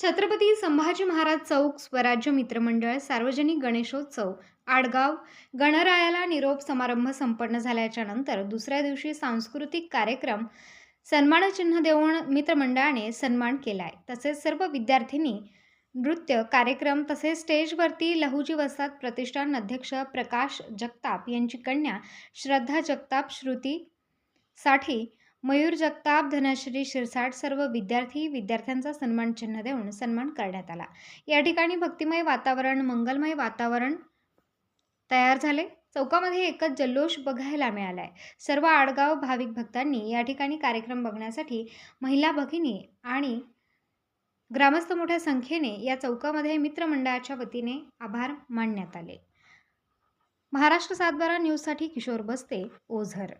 छत्रपती संभाजी महाराज चौक स्वराज्य मित्रमंडळ सार्वजनिक गणेशोत्सव आडगाव गणरायाला निरोप समारंभ संपन्न झाल्याच्यानंतर दुसऱ्या दिवशी सांस्कृतिक कार्यक्रम सन्मानचिन्ह देऊन मित्रमंडळाने सन्मान केलाय. तसेच सर्व विद्यार्थ्यांनी नृत्य कार्यक्रम तसेच स्टेजवरती लहुजी वसाहत प्रतिष्ठान अध्यक्ष प्रकाश जगताप यांची कन्या श्रद्धा जगताप श्रुती साठी मयूर जगताप धनश्री शिरसाट सर्व विद्यार्थी विद्यार्थ्यांचा सन्मान चिन्ह देऊन सन्मान करण्यात आला. या ठिकाणी भक्तिमय वातावरण मंगलमय वातावरण तयार झाले. चौकामध्ये एकच जल्लोष बघायला मिळालाय. सर्व आडगाव भाविक भक्तांनी या ठिकाणी कार्यक्रम बघण्यासाठी महिला भगिनी आणि ग्रामस्थ मोठ्या संख्येने या चौकामध्ये मित्रमंडळाच्या वतीने आभार मानण्यात आले. महाराष्ट्र सातबारा न्यूजसाठी किशोर बस्ते ओझर.